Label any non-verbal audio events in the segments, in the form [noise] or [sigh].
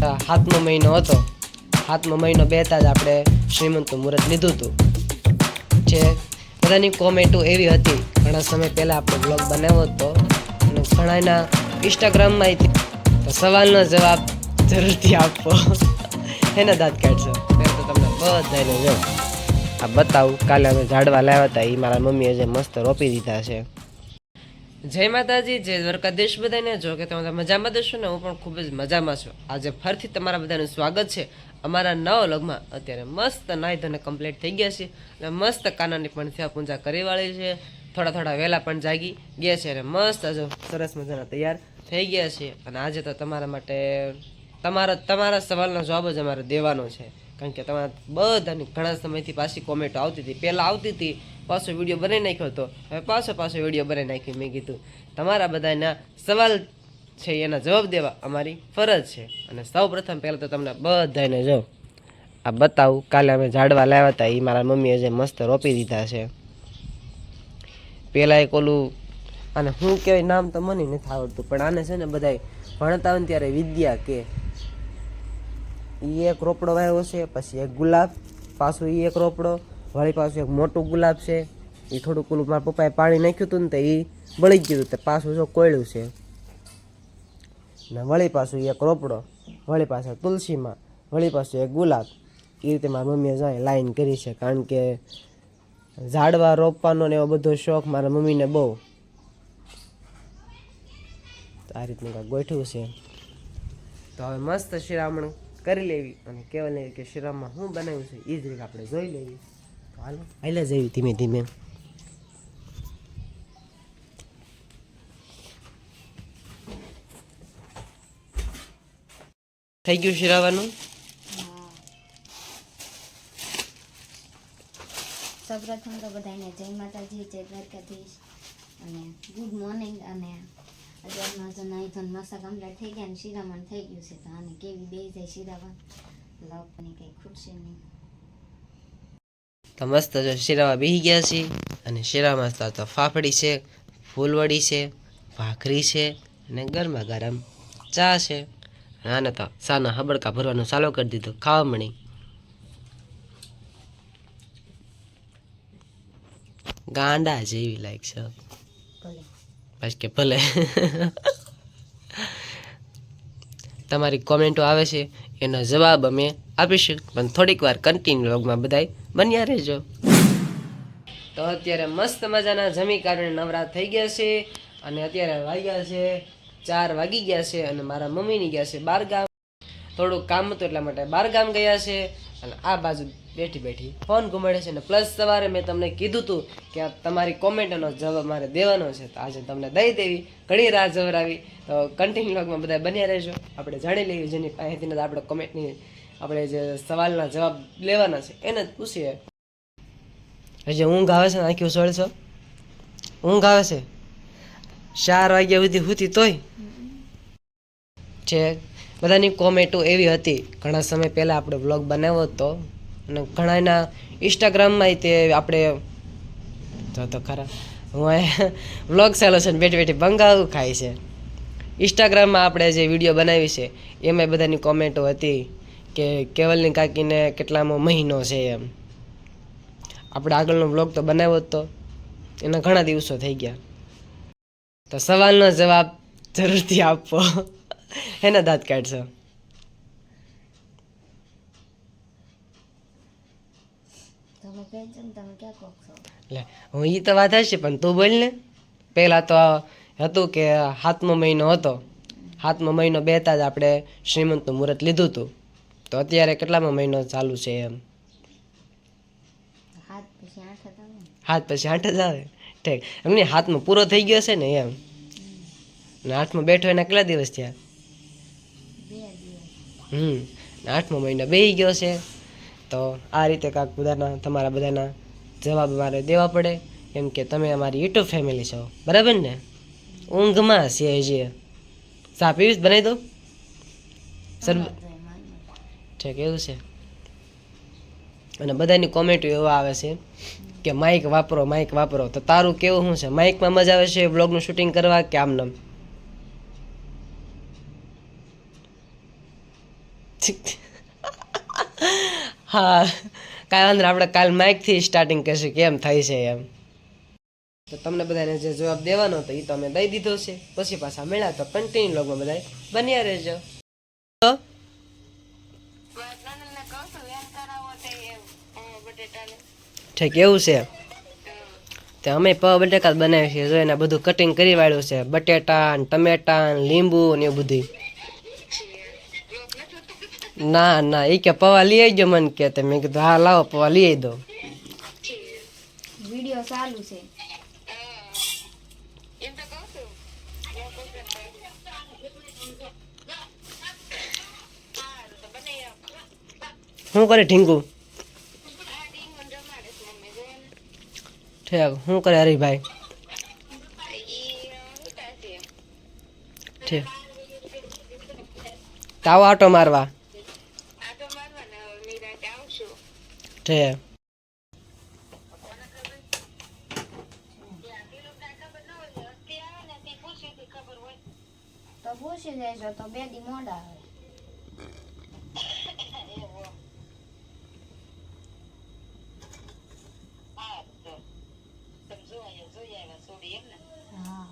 સાતમો મહિનો હતો. સાતમો મહિનો બેતા જ આપણે શ્રીમંતનું મુહૂર્ત લીધું હતું. જે બધાની કોમેન્ટો એવી હતી. ઘણા સમય પહેલાં આપણે બ્લોગ બનાવ્યો હતો. અને ઘણા એના ઇન્સ્ટાગ્રામમાં તો સવાલનો જવાબ જરૂરથી આપવો એના દાંત કાઢશો મેં તો તમને બધાને જો આ બતાવું. કાલે અમે ઝાડવા લાવ્યા હતા. એ મારા મમ્મીએ જે મસ્ત રોપી દીધા છે. જય માતાજી, જય દ્વારકાધીશ બધાને. જો કે તમે મજામાં દેશો ને, હું પણ ખૂબ જ મજામાં છું. આજે ફરીથી તમારા બધાનું સ્વાગત છે અમારા નવ લગમાં અત્યારે મસ્ત નાહી ધોને કમ્પ્લીટ થઈ ગયા છે અને મસ્ત કાનાની પણ સેવા પૂજા કરી વાળી છે. થોડા થોડા વહેલા પણ જાગી ગયા છે અને મસ્ત હજુ સરસ મજાના તૈયાર થઈ ગયા છે. અને આજે તો તમારા માટે તમારા તમારા સવાલનો જવાબ જ અમારે દેવાનો છે. કારણ કે તમારા બધાની ઘણા સમયથી પાછી કોમેન્ટો આવતી હતી. પહેલાં આવતી હતી પાછો વીડિયો બનાવી નાખ્યો હતો હવે પાછો પાછો વીડિયો બનાવી નાખ્યો મેં કીધું. તમારા બધાના સવાલ છે, એના જવાબ દેવા અમારી ફરજ છે. અને સૌ પ્રથમ પહેલાં તો તમને બધાને જો, આ બતાવું, કાલે અમે ઝાડવા લાવ્યા હતા એ મારા મમ્મીએ જે મસ્ત રોપી દીધા છે. પહેલાં એક ઓલું અને હું કહેવાય, નામ તો મને નથી આવડતું, પણ આને છે ને બધાય ભણતા હોય ત્યારે વિદ્યા કે એ એક રોપડો વાવ્યો છે, પછી એક ગુલાબ, પાછું એ એક રોપડો વળી પાછું એક મોટું ગુલાબ છે. એ થોડુંક ઓલું મારા પપ્પાએ પાણી નાખ્યું હતું ને તો એ બળી ગયું હતું. પાછું જો કોયડું છે. ને વળી પાછું એક રોપડો, વળી પાછળ તુલસીમાં, વળી પાછું એક ગુલાબ. એ રીતે મારી મમ્મીએ જાય લાઈન કરી છે. કારણ કે ઝાડવા રોપવાનો ને એવો બધો શોખ મારા મમ્મીને બહુ. આ રીતનું કાંઈક ગોઠવું છે. તો હવે મસ્ત શિરામણ કરી લેવી. અને કહેવાય કે શિરામમાં શું બનાવ્યું છે એ જ રીતે આપણે જોઈ લેવી. હાલો. જઈએ ધીમે ધીમે. થઈ ગયું શિરાવાનું? સૌપ્રથમ તો બધાને જય માતાજી જય દ્વારકાધીશ. અને ગુડ મોર્નિંગ અને અત્યારમાં જો નાઈ ધોન મસ્ત કમ્પ્લીટ થઈ ગયા અને શિરામણ થઈ ગયું છે. તો આને કેવી બે જાય શિરામણ લવની કંઈ ખૂટશે નહીં. તો મસ્ત જો શિરામાં બેસી ગયા છે અને શીરામાં તો ફાફડી છે ફૂલવડી છે ભાખરી છે અને ગરમા ગરમ ચા છે. આને તો સાના હબડકા ભરવાનું ચાલુ કરી દીધું ખાવા મળી. ગાંડા જેવી લાઈક છે. પછી કે ભલે. તમારી કોમેન્ટો આવે છે એનો જવાબ અમે આપીશું. પણ થોડીક વાર કન્ટિન્યુ લોગમાં બધાય બન્યા રહેજો. તો અત્યારે મસ્ત મજાના જમી કારણે નવરા થઈ ગયા છે અને અત્યારે વાગ્યા છે ચાર વાગી ગયા છે અને મારા મમ્મીની ગયા છે બાર ગામ થોડુંક કામ હતું એટલા માટે બાર ગામ ગયા છે અને આ બાજુ બેઠી બેઠી ફોન ઘુમાડે છે અને પ્લસ સવારે મેં તમને કીધું હતું કે આ તમારી કોમેન્ટનો જવાબ મારે દેવાનો છે. તો આજે તમને દઈ દેવી, ઘણી રાહ જવરાવી તો કન્ટિન્યુ લોગમાં બધા બન્યા રહેજો. આપણે જાણી લઈએ જેની પાસેથી આપણે કોમેન્ટની આપણે જે સવાલના જવાબ લેવાના છે, એને જ પૂછીએ. હજી ઊંઘ આવે છે ને આંખ્યું સોળસો ઊંઘ આવે છે? ચાર વાગ્યા સુધી હુતી તોય? છે. બધાની કોમેન્ટો એવી હતી. ઘણા સમય પહેલાં આપણે વ્લોગ બનાવ્યો હતો. અને ઘણા એના ઇન્સ્ટાગ્રામમાં તે આપણે તો તો ખરા. હું વ્લોગ ચાલો છે ને, બેઠી બેઠી બંગાવું ખાય છે. ઇન્સ્ટાગ્રામમાં આપણે જે વીડિયો બનાવી છે એમાં બધાની કોમેન્ટો હતી. કે કેવલની કાકીને કેટલામો મહિનો છે એમ. આપણે આગળનો બ્લોગ તો બનાવ્યો જ તો. એના ઘણા દિવસો થઈ ગયા. તો સવાલનો જવાબ જરૂરથી આપો. એના દાંત કાઢશો. એટલે હું એ તો વાત હશે પણ તું બોલ ને. પહેલાં તો હતું કે સાતમો મહિનો હતો. સાતમો મહિનો બેતા જ આપણે શ્રીમંતનું મુહૂર્ત લીધું હતું. તો અત્યારે કેટલામાં મહિનો ચાલુ છે એમ? હાથ પછી આઠ જ આવે. ઠીક. એમની હાથમાં પૂરો થઈ ગયો છે ને એમ? ને આઠમાં બેઠો એના કેટલા દિવસ થયા? હમ. આઠમો મહિનો બેહી ગયો છે. તો આ રીતે કાંક બધાના તમારા બધાના જવાબ મારે દેવા પડે. કેમ કે તમે અમારી યુટ્યુબ ફેમિલી છો. બરાબર ને? ઊંઘમાં છીએ હજી. ચા પીવીશ? બનાવી દો સર છે કેવું છે? અને બધાની કોમેન્ટો એવા આવે છે કે માઇક વાપરો માઇક વાપરો. તો તારું કેવું શું છે? માઇકમાં મજા આવે છે બ્લોગનું શૂટિંગ કરવા કે આમ નામ? [laughs] હા વાંધો નહીં, આપણે કાલ માઇકથી સ્ટાર્ટિંગ કરીશું. કેમ થાય છે એમ? તો તમને બધાને જે જવાબ દેવાનો હતો એ તો અમે દઈ દીધો છે. પછી પાછા મળ્યા તો કન્ટિન્યુ લોગમાં બધા બન્યા રહેજો. ઠીક એવું છે? તે અમે પ બટેકા બનાવીએ છીએ જો એને બધું કટિંગ કરી વાળ્યું છે બટેટા ને ટમેટા ને લીંબુ ને એવું બધું ના ના એ કે પવા લઈ આવજો મને કે તે. મેં કીધું હા લાવો પૌવા લઈ આવી દો વીડિયો ચાલુ છે. શું કરે ઢીંગુ? ઠીક શું કરે હરીભાઈ? ઠીક તાવો આટો મારવા. ઠીક તો પૂછી લેજો, તો બે દી મોડા આવે હા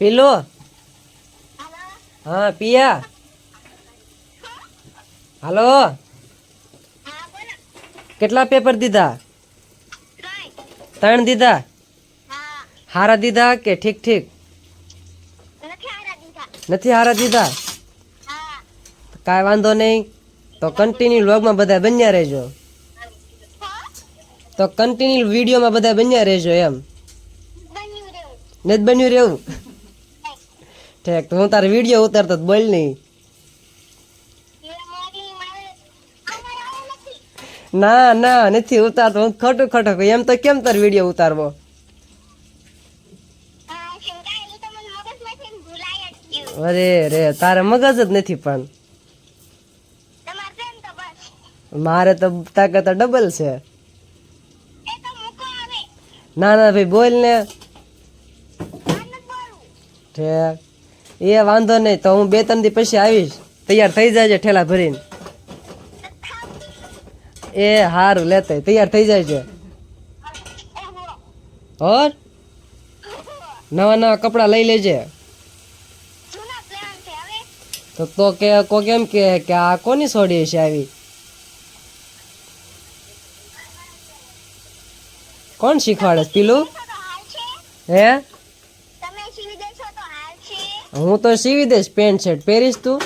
પીલો. હા પિયા. હાલો. કેટલા પેપર દીધા? ત્રણ દીધા? હારા દીધા કે ઠીક ઠીક? નથી હારા દીધા? કાંઈ વાંધો નહીં. તો કન્ટિન્યુ વ્લોગમાં બધા બન્યા રહેજો. તો કન્ટિન્યુ વિડીયોમાં બધા બન્યા રહેજો એમ. નથી બન્યું રહેવું. ઠીક, તો હું તારે વીડિયો ઉતારતો બોલ નહીં. ના ના, નથી ઉતારતો. હું ખોટું ખોટું. એમ તો કેમ તાર વીડિયો ઉતારવો? અરે રે, તારે મગજ જ નથી પણ. મારે તો તાકાત ડબલ છે. ના ના, ભાઈ, બોલ ને. ઠેક. એ વાંધો નહીં, તો હું બે ત્રણ દી પછી આવીશ. તૈયાર થઈ જાય ઠેલા ભરીને. એ હારું લેતે તૈયાર થઈ જાય છે ઓર નવા નવા કપડા લઈ લેજે. તો તો કે કો કેમ કે કે આ કોની સોડી છે આવી? કોણ શીખવાડે પેલું? હે? હું તો સીવી દઈશ પેન્ટ શર્ટ. પહેરીશ તું?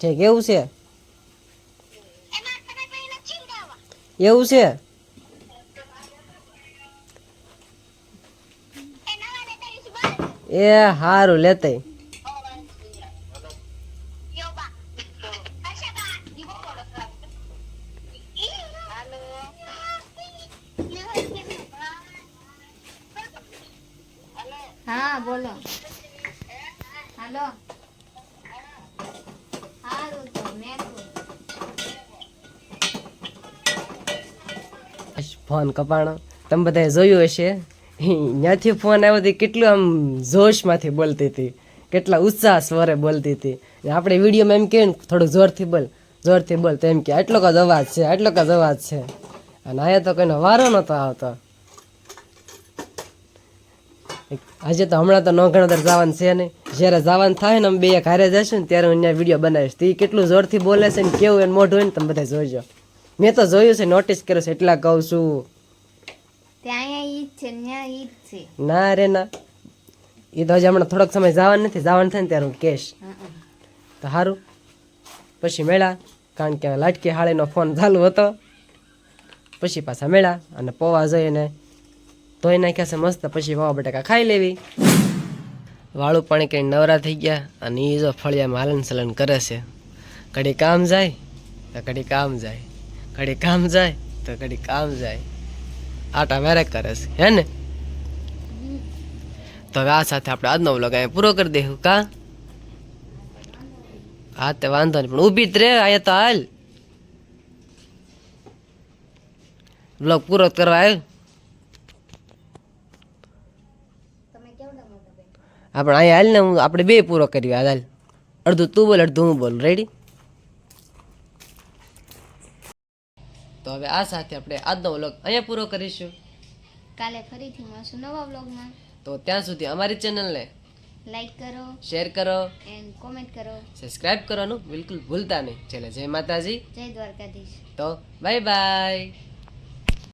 ઠીક, એવું છે. એવું છે? એ હારું લેતે હા, બોલો. હાલો. ફોન કપાણો. તમે બધાએ જોયું હશે? ત્યાંથી ફોન આવ્યો હતી કેટલું આમ જોશમાંથી બોલતી હતી. કેટલા ઉત્સાહ સ્વરે બોલતી હતી. આપણે વિડીયોમાં એમ કહે ને થોડું જોરથી બોલ. જોરથી બોલ તો એમ કે, આટલો કાજ અવાજ છે, આટલો કાજ અવાજ છે. અને અહીંયા તો કોઈનો વારો નહોતો આવતો. આજે તો હમણાં તો નો ગણતર જવાનું છે નહીં જ્યારે જવાનું થાય ને અમે બે એક હારે જશું ને ત્યારે હું અહીંયા વીડિયો બનાવીશ. તો એ કેટલું જોરથી બોલે છે ને કેવું એને મોઢું હોય ને તમે બધા જોઈજો મેં તો જોયું છે નોટિસ કર્યું છે એટલા કહું છે. ના રે ના. એ તો હજી હમણાં થોડોક સમય જવાનું નથી જવાનું થાય ને ત્યારે હું કેશ તો સારું પછી મેળા કારણ કે લાટકી હાળીનો ફોન ચાલુ હતો. પછી પાછા મેળા અને પોવા જઈને ધોઈ નાખ્યા છે મસ્ત. પછી પૌવા બટાકા ખાઈ લેવી. વાળું પાણી કંઈ નવરા થઈ ગયા અને એ જો ફળિયામાં હાલન સલન કરે છે. ઘડી કામ જાય તો ઘડી કામ જાય. ઘડી કામ જાય તો ઘડી કામ જાય. આટા મેરે કરે છે, હે ને? તો હવે આ સાથે આપણે આજનો વ્લોગ અહીંયા પૂરો કરી દઈશું કા? હા, તે વાંધો નહીં, પણ ઊભી જ રે, અહીંયા તો હાલ. બ્લોગ પૂરો કરવા આવ્યો તમે કેવડા મોટા બેન આપણે અહીંયા હાલ ને હું આપણે બે પૂરો કર્યો. હાલ અડધું તું બોલ અડધું હું બોલ. રેડી તો હવે આ સાથે આપણે આજનો વ્લોગ અહીંયા પૂરો કરીશું. કાલે ફરીથી મળશું નવા વ્લોગમાં. તો ત્યાં સુધી અમારી ચેનલને લાઈક કરો. શેર કરો. એન્ડ કોમેન્ટ કરો. સબસ્ક્રાઇબ કરવાનું બિલકુલ ભૂલતા નહીં. છેલ્લે જય માતાજી. જય દ્વારકાધીશ. તો બાય બાય